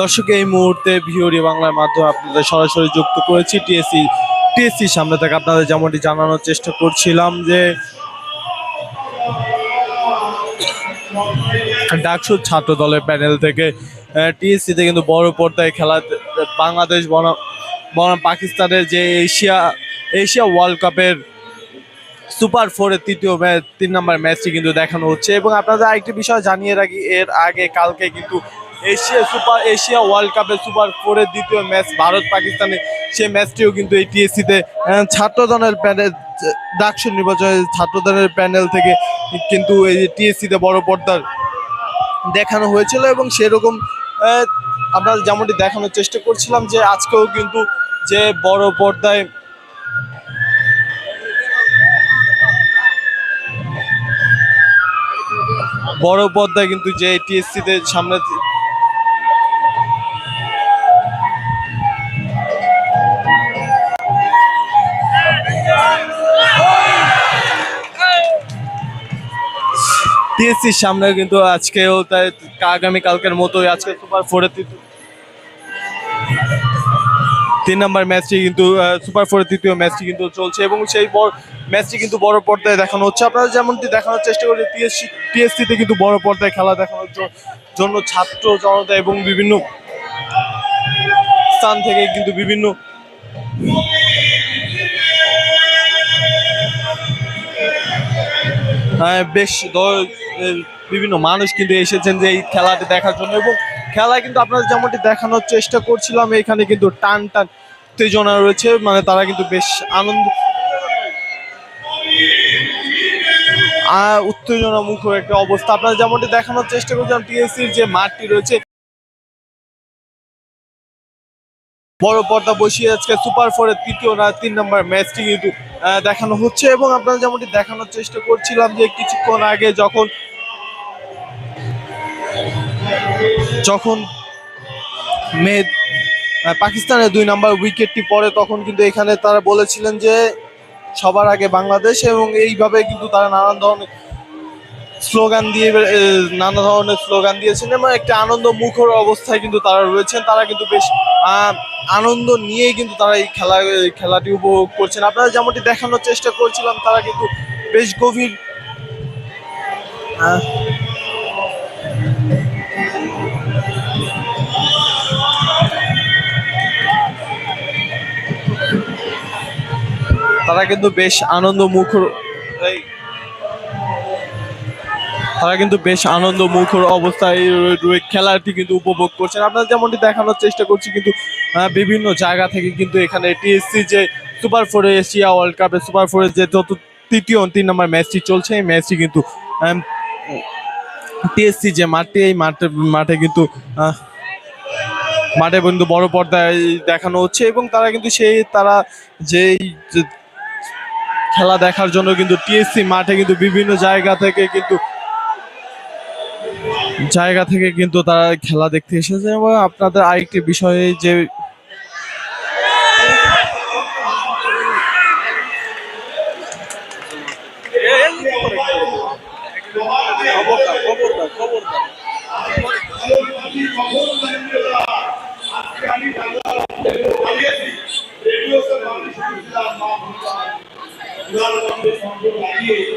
দর্শক, এই মুহূর্তে ভিওরি বাংলার মাধ্যমে আপনাদের সরাসরি যুক্ত করেছি টিএসসি টিএসসি সামনে থেকে আপনাদের যেমনটি জানানোর চেষ্টা করছিলাম যে ডাকসু ছাত্র দলের প্যানেল থেকে টিএসসিতে কিন্তু বড় পর্দায় খেলা, বাংলাদেশ বনাম বনাম পাকিস্তানের যে এশিয়া এশিয়া ওয়ার্ল্ড কাপের সুপার ফোরের তৃতীয় ম্যাচ তিন নম্বর ম্যাচটি কিন্তু দেখানো হচ্ছে। এবং আপনাদের আরেকটি বিষয় জানিয়ে রাখি, এর আগে, কালকে কিন্তু এশিয়া সুপার, এশিয়া ওয়ার্ল্ড কাপের সুপার ফোরের দ্বিতীয় ম্যাচ ভারত পাকিস্তানে। সেই ম্যাচটিও কিন্তু এই টিএসসিতে ছাত্রদলের প্যানেল ডাকসু নির্বাচনের ছাত্রদলের প্যানেল থেকে কিন্তু এই টিএসসিতে বড় পর্দার দেখানো হয়েছিল এবং সেরকম আমরা যেমনটি দেখানোর চেষ্টা করছিলাম যে আজকেও কিন্তু যে বড় পর্দায় বড় পর্দায় কিন্তু যে টিএসসি তে সামনে টিএসসির সামনে কিন্তু আজকেও তাই আগামী কালকের মতোই আজকে সুপার ফোরে তিন নম্বর ম্যাচটি কিন্তু সুপার ফোরের তৃতীয় ম্যাচটি কিন্তু চলছে এবং সেই ম্যাচটি কিন্তু বড় পর্দায় দেখানো হচ্ছে। আপনারা যেমনটি দেখানোর চেষ্টা করি টিএসসি টিএসসিতে কিন্তু বড় পর্দায় খেলা দেখানোর জন্য ছাত্র জনতা এবং বিভিন্ন স্থান থেকে কিন্তু বিভিন্ন বেশ বিভিন্ন মানুষ কিন্তু এসেছেন যে এই খেলাটি দেখার জন্য। এবং খেলা কিন্তু আপনারা যেমনটি দেখানোর চেষ্টা করছিলাম, এখানে কিন্তু টান টান উত্তেজনা রয়েছে মানে তারা কিন্তু বেশ আনন্দ উত্তেজনা মুখর একটা অবস্থা। আপনারা যেমনটি দেখানোর চেষ্টা করছিলাম, টিএসসির যে মাঠটি রয়েছে, বড় পর্দা বসিয়ে আজকে সুপার ফোরের তৃতীয় না তিন নম্বর ম্যাচটি কিন্তু দেখানো হচ্ছে। এবং আপনারা যেমনটি দেখানোর চেষ্টা করছিলাম যে কিছুক্ষণ আগে যখন যখন মে পাকিস্তানের দুই নাম্বার উইকেটটি পড়ে, তখন কিন্তু এখানে তারা বলেছিলেন যে সবার আগে বাংলাদেশ এবং এইভাবে কিন্তু তারা নানান ধরনের স্লোগান দিয়ে নানা ধরনের স্লোগান দিয়েছেন এবং একটা আনন্দ মুখর অবস্থায় কিন্তু তারা রয়েছেন। তারা কিন্তু বেশ আনন্দ নিয়েই কিন্তু তারা এই খেলা, খেলাটি উপভোগ করছেন। আপনারা যেমনটি দেখানোর চেষ্টা করছিলাম, তারা কিন্তু বেশ গভীর তারা কিন্তু বেশ আনন্দ মুখর তারা কিন্তু বেশ আনন্দ মুখর অবস্থায় খেলাটি কিন্তু উপভোগ করছেন। আপনারা যেমনটি দেখানোর চেষ্টা করছি কিন্তু বিভিন্ন জায়গা থেকে কিন্তু এখানে টিএসসি যে সুপার ফোরে এশিয়া ওয়ার্ল্ড কাপের সুপার ফোরের যে যত তৃতীয় তিন নম্বর ম্যাচটি চলছে, এই ম্যাচটি কিন্তু টিএসসি যে মাঠটি, এই মাঠে মাঠে কিন্তু মাঠে কিন্তু বড় পর্দায় দেখানো হচ্ছে এবং তারা কিন্তু সেই তারা যেই খেলা দেখার জন্য কিন্তু টিএসসি মাঠে কিন্তু বিভিন্ন জায়গা থেকে কিন্তু জায়গা থেকে কিন্তু তারা খেলা দেখতে এসেছে এবং আপনাদের আরেকটি বিষয়ে যে Nous allons descendre dans la vie.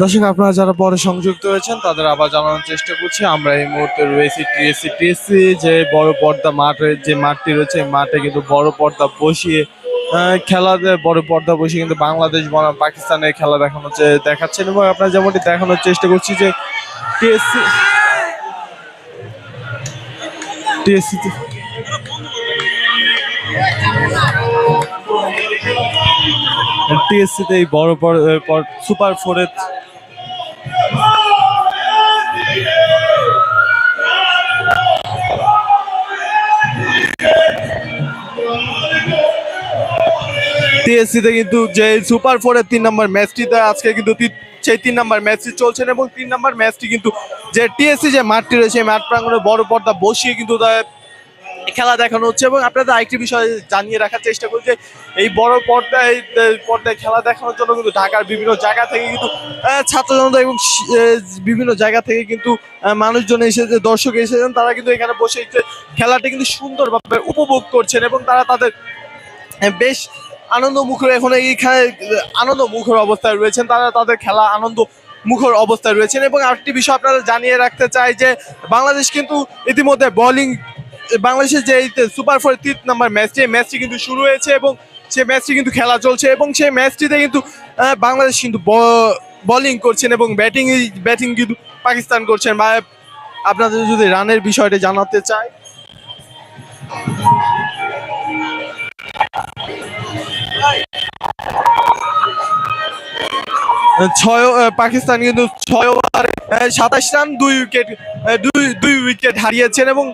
দর্শক আপনারা যারা পরে সংযুক্ত হয়েছেন তাদের আবার জানানোর চেষ্টা করছি। আমরা এই মুহূর্তে রয়েছি টিএসসি টিএসসি যে বড় পর্দা মাঠ যে মাঠটি রয়েছে মাঠে কিন্তু বড় পর্দা বসিয়ে আহ, খেলা বড় পর্দা বসে কিন্তু বাংলাদেশ বনাম পাকিস্তানের খেলা দেখানো দেখাচ্ছেন এবং আপনার যেমনটি দেখানোর চেষ্টা করছি যে টিএসসি টিএসসি টিএসসিতে এই বড় পর সুপার ফোরে টিএসসিতে কিন্তু যে সুপার ফোরের তিন নম্বর ম্যাচটিতে আজকে কিন্তু সেই তিন নম্বর ম্যাচটি চলছেন এবং তিন নম্বর ম্যাচটি কিন্তু যে টিএসসি যে মাঠটি রয়েছে মাঠ প্রাঙ্গণে বড় পর্দা বসিয়ে কিন্তু খেলা দেখানো হচ্ছে এবং আপনাদের আরেকটি বিষয় জানিয়ে রাখার চেষ্টা করি যে এই বড় পর্দায় পর্দায় খেলা দেখানোর জন্য কিন্তু ঢাকার বিভিন্ন জায়গা থেকে কিন্তু ছাত্র জনতা এবং বিভিন্ন জায়গা থেকে কিন্তু মানুষজন এসেছে, দর্শক এসেছেন, তারা কিন্তু এখানে বসে খেলাটি কিন্তু সুন্দরভাবে উপভোগ করছেন এবং তারা তাদের বেশ আনন্দ মুখর এখন এইখানে আনন্দ মুখর অবস্থায় রয়েছেন। তারা তাদের খেলা আনন্দ মুখর অবস্থায় রয়েছেন এবং আরেকটি বিষয় আপনারা জানিয়ে রাখতে চাই যে বাংলাদেশ কিন্তু ইতিমধ্যে বোলিং বাংলাদেশের যে সুপার ফোর তিন নাম্বার ম্যাচটি এই ম্যাচটি কিন্তু শুরু হয়েছে এবং সেই ম্যাচটি কিন্তু খেলা চলছে এবং সেই ম্যাচটিতে কিন্তু বাংলাদেশ কিন্তু বোলিং করছেন এবং ব্যাটিং ব্যাটিং কিন্তু পাকিস্তান করছেন। বা আপনাদের যদি রানের বিষয়টা জানাতে চাই। ছয় পাকিস্তান কিন্তু ছয় ওভারে সাতাশ রান দুই উইকেট দুই উইকেট হারিয়েছেন এবং